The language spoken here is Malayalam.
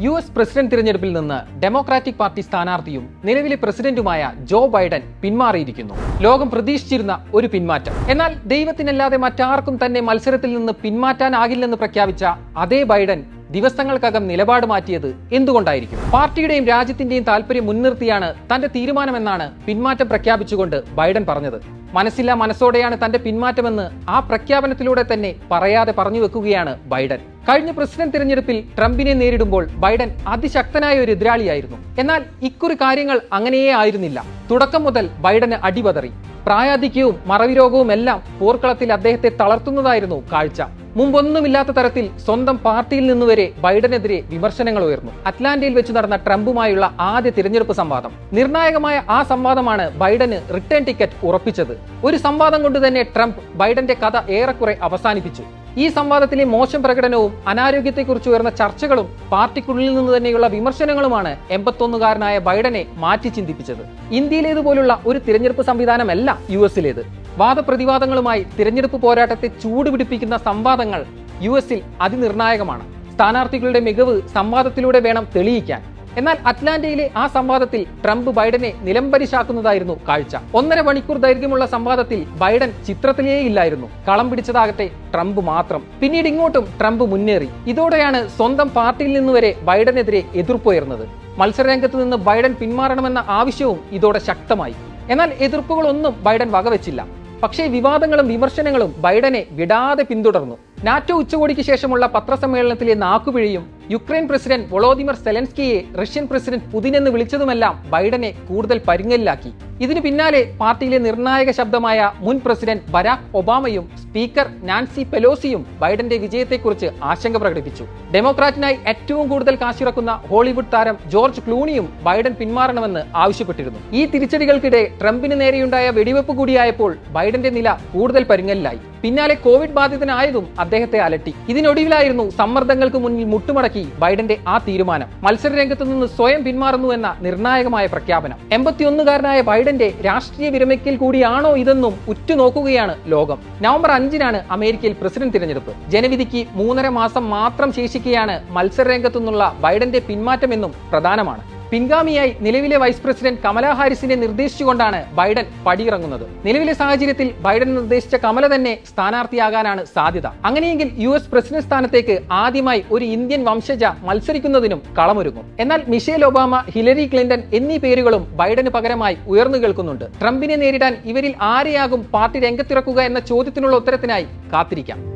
യു എസ് പ്രസിഡന്റ് തിരഞ്ഞെടുപ്പിൽ നിന്ന് ഡെമോക്രാറ്റിക് പാർട്ടി സ്ഥാനാർത്ഥിയും നിലവിലെ പ്രസിഡന്റുമായ ജോ ബൈഡൻ പിന്മാറിയിരിക്കുന്നു. ലോകം പ്രതീക്ഷിച്ചിരുന്ന ഒരു പിന്മാറ്റം. എന്നാൽ ദൈവത്തിനല്ലാതെ മറ്റാർക്കും തന്നെ മത്സരത്തിൽ നിന്ന് പിന്മാറ്റാനാകില്ലെന്ന് പ്രഖ്യാപിച്ച അതേ ബൈഡൻ ദിവസങ്ങൾക്കകം നിലപാട് മാറ്റിയത് എന്തുകൊണ്ടായിരിക്കും? പാർട്ടിയുടെയും രാജ്യത്തിന്റെയും താല്പര്യം മുൻനിർത്തിയാണ് തന്റെ തീരുമാനമെന്നാണ് പിന്മാറ്റം പ്രഖ്യാപിച്ചുകൊണ്ട് ബൈഡൻ പറഞ്ഞത്. മനസ്സില്ല മനസ്സോടെയാണ് തന്റെ പിന്മാറ്റമെന്ന് ആ പ്രഖ്യാപനത്തിലൂടെ തന്നെ പറയാതെ പറഞ്ഞു വെക്കുകയാണ് ബൈഡൻ. കഴിഞ്ഞ പ്രസിഡന്റ് തിരഞ്ഞെടുപ്പിൽ ട്രംപിനെ നേരിടുമ്പോൾ ബൈഡൻ അതിശക്തനായ ഒരു എതിരാളിയായിരുന്നു. എന്നാൽ ഇക്കുറി കാര്യങ്ങൾ അങ്ങനെയേ ആയിരുന്നില്ല. തുടക്കം മുതൽ ബൈഡന് അടിപതറി. പ്രായാധിക്യവും മറവിരോഗവും എല്ലാം പോർക്കളത്തിൽ അദ്ദേഹത്തെ തളർത്തുന്നതായിരുന്നു കാഴ്ച. മുമ്പൊന്നുമില്ലാത്ത തരത്തിൽ സ്വന്തം പാർട്ടിയിൽ നിന്ന് വരെ ബൈഡനെതിരെ വിമർശനങ്ങൾ ഉയർന്നു. അറ്റ്ലാന്റയിൽ വെച്ച് നടന്ന ട്രംപുമായുള്ള ആദ്യ തിരഞ്ഞെടുപ്പ് സംവാദം. നിർണായകമായ ആ സംവാദമാണ് ബൈഡന് റിട്ടേൺ ടിക്കറ്റ് ഉറപ്പിച്ചത്. ഒരു സംവാദം കൊണ്ട് തന്നെ ട്രംപ് ബൈഡന്റെ കഥ ഏറെക്കുറെ അവസാനിപ്പിച്ചു. ഈ സംവാദത്തിലെ മോശം പ്രകടനവും അനാരോഗ്യത്തെക്കുറിച്ച് ഉയർന്ന ചർച്ചകളും പാർട്ടിക്കുള്ളിൽ നിന്ന് തന്നെയുള്ള വിമർശനങ്ങളുമാണ് എൺപത്തൊന്നുകാരനായ ബൈഡനെ മാറ്റി ചിന്തിപ്പിച്ചത്. ഇന്ത്യയിലേതുപോലുള്ള ഒരു തിരഞ്ഞെടുപ്പ് സംവിധാനമല്ല യു എസിലേത് വാദപ്രതിവാദങ്ങളുമായി തിരഞ്ഞെടുപ്പ് പോരാട്ടത്തെ ചൂടുപിടിപ്പിക്കുന്ന സംവാദങ്ങൾ യു എസിൽ അതിനിർണായകമാണ്. സ്ഥാനാർത്ഥികളുടെ മികവ് സംവാദത്തിലൂടെ വേണം തെളിയിക്കാൻ. എന്നാൽ അറ്റ്ലാന്റയിലെ ആ സംവാദത്തിൽ ട്രംപ് ബൈഡനെ നിലംപരിശാക്കുന്നതായിരുന്നു കാഴ്ച. ഒന്നര മണിക്കൂർ ദൈർഘ്യമുള്ള സംവാദത്തിൽ ബൈഡൻ ചിത്രത്തിലേ ഇല്ലായിരുന്നു. കളം പിടിച്ചതാകട്ടെ ട്രംപ് മാത്രം. പിന്നീട് ഇങ്ങോട്ടും ട്രംപ് മുന്നേറി. ഇതോടെയാണ് സ്വന്തം പാർട്ടിയിൽ നിന്ന് വരെ ബൈഡനെതിരെ എതിർപ്പുയർന്നത്. മത്സരരംഗത്ത് നിന്ന് ബൈഡൻ പിന്മാറണമെന്ന ആവശ്യവും ഇതോടെ ശക്തമായി. എന്നാൽ എതിർപ്പുകളൊന്നും ബൈഡൻ വകവെച്ചില്ല. പക്ഷേ വിവാദങ്ങളും വിമർശനങ്ങളും ബൈഡനെ വിടാതെ പിന്തുടർന്നു. നാറ്റോ ഉച്ചകോടിക്ക് ശേഷമുള്ള പത്രസമ്മേളനത്തിലെ നാക്കുപിഴയും യുക്രൈൻ പ്രസിഡന്റ് വൊളോദിമർ സെലൻസ്കിയെ റഷ്യൻ പ്രസിഡന്റ് പുതിൻ എന്ന് വിളിച്ചതുമെല്ലാം ബൈഡനെ കൂടുതൽ പരിങ്ങലിലാക്കി. ഇതിനു പിന്നാലെ പാർട്ടിയിലെ നിർണായക ശബ്ദമായ മുൻ പ്രസിഡന്റ് ബരാക് ഒബാമയും സ്പീക്കർ നാൻസി പെലോസിയും ബൈഡന്റെ വിജയത്തെക്കുറിച്ച് ആശങ്ക പ്രകടിപ്പിച്ചു. ഡെമോക്രാറ്റിനായി ഏറ്റവും കൂടുതൽ കാശിറക്കുന്ന ഹോളിവുഡ് താരം ജോർജ് ക്ലൂണിയും ബൈഡൻ പിന്മാറണമെന്ന് ആവശ്യപ്പെട്ടിരുന്നു. ഈ തിരിച്ചടികൾക്കിടെ ട്രംപിന് നേരെയുണ്ടായ വെടിവെപ്പ് കൂടിയായപ്പോൾ ബൈഡന്റെ നില കൂടുതൽ പരിങ്ങലിലായി. പിന്നാലെ കോവിഡ് ബാധിതനായതും അദ്ദേഹത്തെ അലട്ടി. ഇതിനൊടുവിലായിരുന്നു സമ്മർദ്ദങ്ങൾക്ക് മുന്നിൽ മുട്ടുമടക്കി ബൈഡന്റെ ആ തീരുമാനം. മത്സര രംഗത്ത് നിന്ന് സ്വയം പിന്മാറുന്നു എന്ന നിർണായകമായ പ്രഖ്യാപനം. എൺപത്തിയൊന്നുകാരനായ ബൈഡന്റെ രാഷ്ട്രീയ വിരമിക്കൽ കൂടിയാണോ ഇതെന്നും ഉറ്റുനോക്കുകയാണ് ലോകം. നവംബർ അഞ്ചിനാണ് അമേരിക്കയിൽ പ്രസിഡന്റ് തിരഞ്ഞെടുപ്പ്. ജനവിധിക്ക് മൂന്നര മാസം മാത്രം ശേഷിക്കെയാണ് മത്സര രംഗത്തു നിന്നുള്ള ബൈഡന്റെ പിന്മാറ്റമെന്നും പ്രധാനമാണ്. പിൻഗാമിയായി നിലവിലെ വൈസ് പ്രസിഡന്റ് കമലാ ഹാരിസിനെ നിർദ്ദേശിച്ചുകൊണ്ടാണ് ബൈഡൻ പടിയിറങ്ങുന്നത്. നിലവിലെ സാഹചര്യത്തിൽ ബൈഡൻ നിർദ്ദേശിച്ച കമല തന്നെ സ്ഥാനാർത്ഥിയാകാനാണ് സാധ്യത. അങ്ങനെയെങ്കിൽ യു എസ് പ്രസിഡന്റ് സ്ഥാനത്തേക്ക് ആദ്യമായി ഒരു ഇന്ത്യൻ വംശജ മത്സരിക്കുന്നതിനും കളമൊരുങ്ങും. എന്നാൽ മിഷേൽ ഒബാമ ഹിലരി ക്ലിന്റൺ എന്നീ പേരുകളും ബൈഡന് പകരമായി ഉയർന്നു കേൾക്കുന്നുണ്ട്. ട്രംപിനെ നേരിടാൻ ഇവരിൽ ആരെയാകും പാർട്ടി രംഗത്തിറക്കുക എന്ന ചോദ്യത്തിനുള്ള ഉത്തരത്തിനായി കാത്തിരിക്കാം.